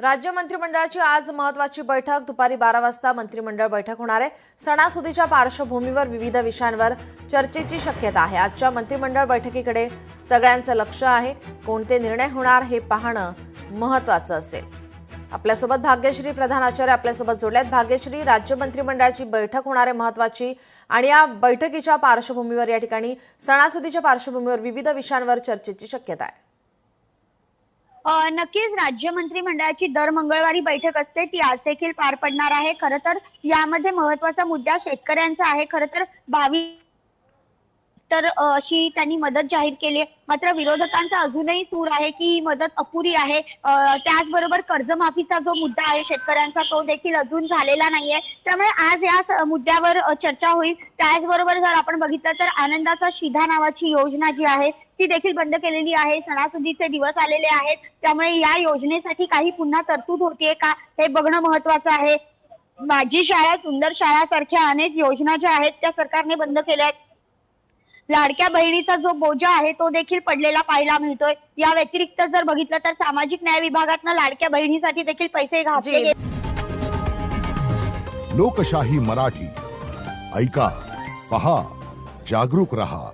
राज्य मंत्रिमंडळाची आज महत्वाची बैठक. दुपारी बारा वाजता मंत्रिमंडळ बैठक होणार आहे. सणासुदीच्या पार्श्वभूमीवर विविध विषयांवर चर्चेची शक्यता आहे. आजच्या मंत्रिमंडळ बैठकीकडे सगळ्यांचं लक्ष आहे. कोणते निर्णय होणार हे पाहणं महत्वाचं असेल. आपल्यासोबत भाग्यश्री प्रधान आचार्य आपल्यासोबत जोडल्यात. भाग्यश्री राज्य मंत्रिमंडळाची बैठक होणार आहे महत्वाची आणि या बैठकीच्या पार्श्वभूमीवर या ठिकाणी सणासुदीच्या पार्श्वभूमीवर विविध विषयांवर चर्चेची शक्यता आहे. नक्कीच राज्य मंत्रिमंडळाची दर मंगळवारी बैठक असते ती आज देखील पार पडणार आहे. खरं तर यामध्ये महत्त्वाचा मुद्दा शेतकऱ्यांचा आहे. खरं तर बावीस तर अशी त्यांनी मदत जाहीर केली. आहे मात्र विरोधकांचा अजूनही सूर आहे की ही मदत अपुरी आहे. त्याचबरोबर कर्जमाफीचा जो मुद्दा आहे शेतकऱ्यांचा तो देखील अजून झालेला नाहीये. त्यामुळे आज या मुद्द्यावर चर्चा होईल. त्याचबरोबर जर आपण बघितलं तर आनंदाचा शिधा नावाची योजना जी आहे ती देखील बंद केलेली आहे. सणासुदीचे दिवस आलेले आहेत. त्यामुळे या योजनेसाठी काही पुन्हा तरतूद होतीये का हे बघणं महत्वाचं आहे. माझी शाळा सुंदर शाळा सारख्या अनेक योजना ज्या आहेत त्या सरकारने बंद केल्या आहेत लाडक्या बहिणीचा जो बोजा आहे तो देखील पडलेला पाहायला मिळतोय. या व्यतिरिक्त जर बघितलं तर सामाजिक न्याय विभागातनं लाडक्या बहिणीसाठी देखील पैसे घातले लोकशाही मराठी. ऐका पहा जागरूक रहा.